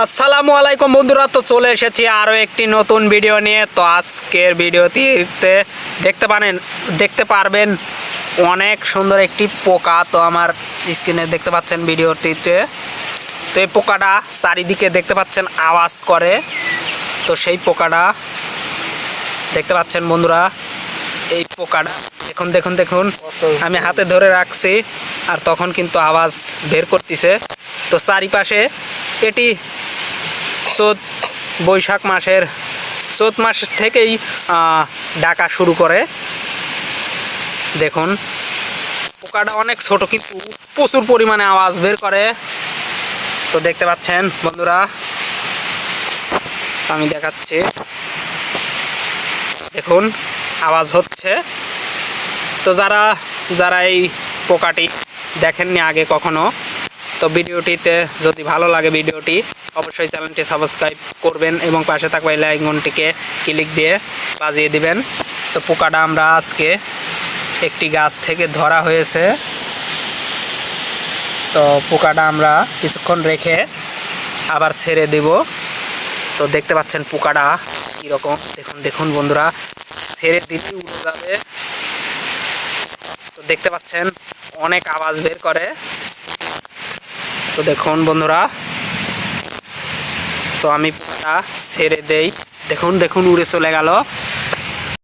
আসসালামু আলাইকুম বন্ধুরা, তো চলে এসেছি আরও একটি নতুন ভিডিও নিয়ে। তো আজকের ভিডিওটিতে দেখতে পারেন, দেখতে পারবেন অনেক সুন্দর একটি পোকা। তো আমার স্ক্রিনে দেখতে পাচ্ছেন ভিডিওটিতে। তো এই পোকাটা চারিদিকে দেখতে পাচ্ছেন আওয়াজ করে। তো সেই পোকাটা দেখতে পাচ্ছেন বন্ধুরা, এই পোকাটা। দেখুন দেখুন দেখুন, আমি হাতে ধরে রাখছি আর তখন কিন্তু আওয়াজ বের করতেছে। তো চারিপাশে এটি চোত বৈশাখ মাসের, চোত মাস থেকেই ডাকা শুরু করে। দেখুন, পোকাটা অনেক ছোট, কিন্তু প্রচুর পরিমাণে আওয়াজ বের করে। তো দেখতে পাচ্ছেন, বন্ধুরা, আমি দেখাচ্ছি। দেখুন, আওয়াজ হচ্ছে। তো যারা যারা এই পোকাটি দেখেননি আগে কখনো তো ভিডিওটিতে যদি ভালো লাগে ভিডিওটি, অবশ্যই চ্যানেলটি সাবস্ক্রাইব করবেন এবং পাশে থাকবে এই ক্লিক দিয়ে বাজিয়ে দিবেন। তো পোকাটা আমরা আজকে একটি গাছ থেকে ধরা হয়েছে। তো পোকাটা আমরা কিছুক্ষণ রেখে আবার ছেড়ে দেব। তো দেখতে পাচ্ছেন পোকাটা কীরকম। দেখুন দেখুন বন্ধুরা, ছেড়ে দিলে উড়ে যাবে। তো দেখতে পাচ্ছেন, অনেক আওয়াজ বের করে। তো দেখুন বন্ধুরা। তো আমি ছেড়ে দেই। দেখুন দেখুন উড়ে চলে গেল।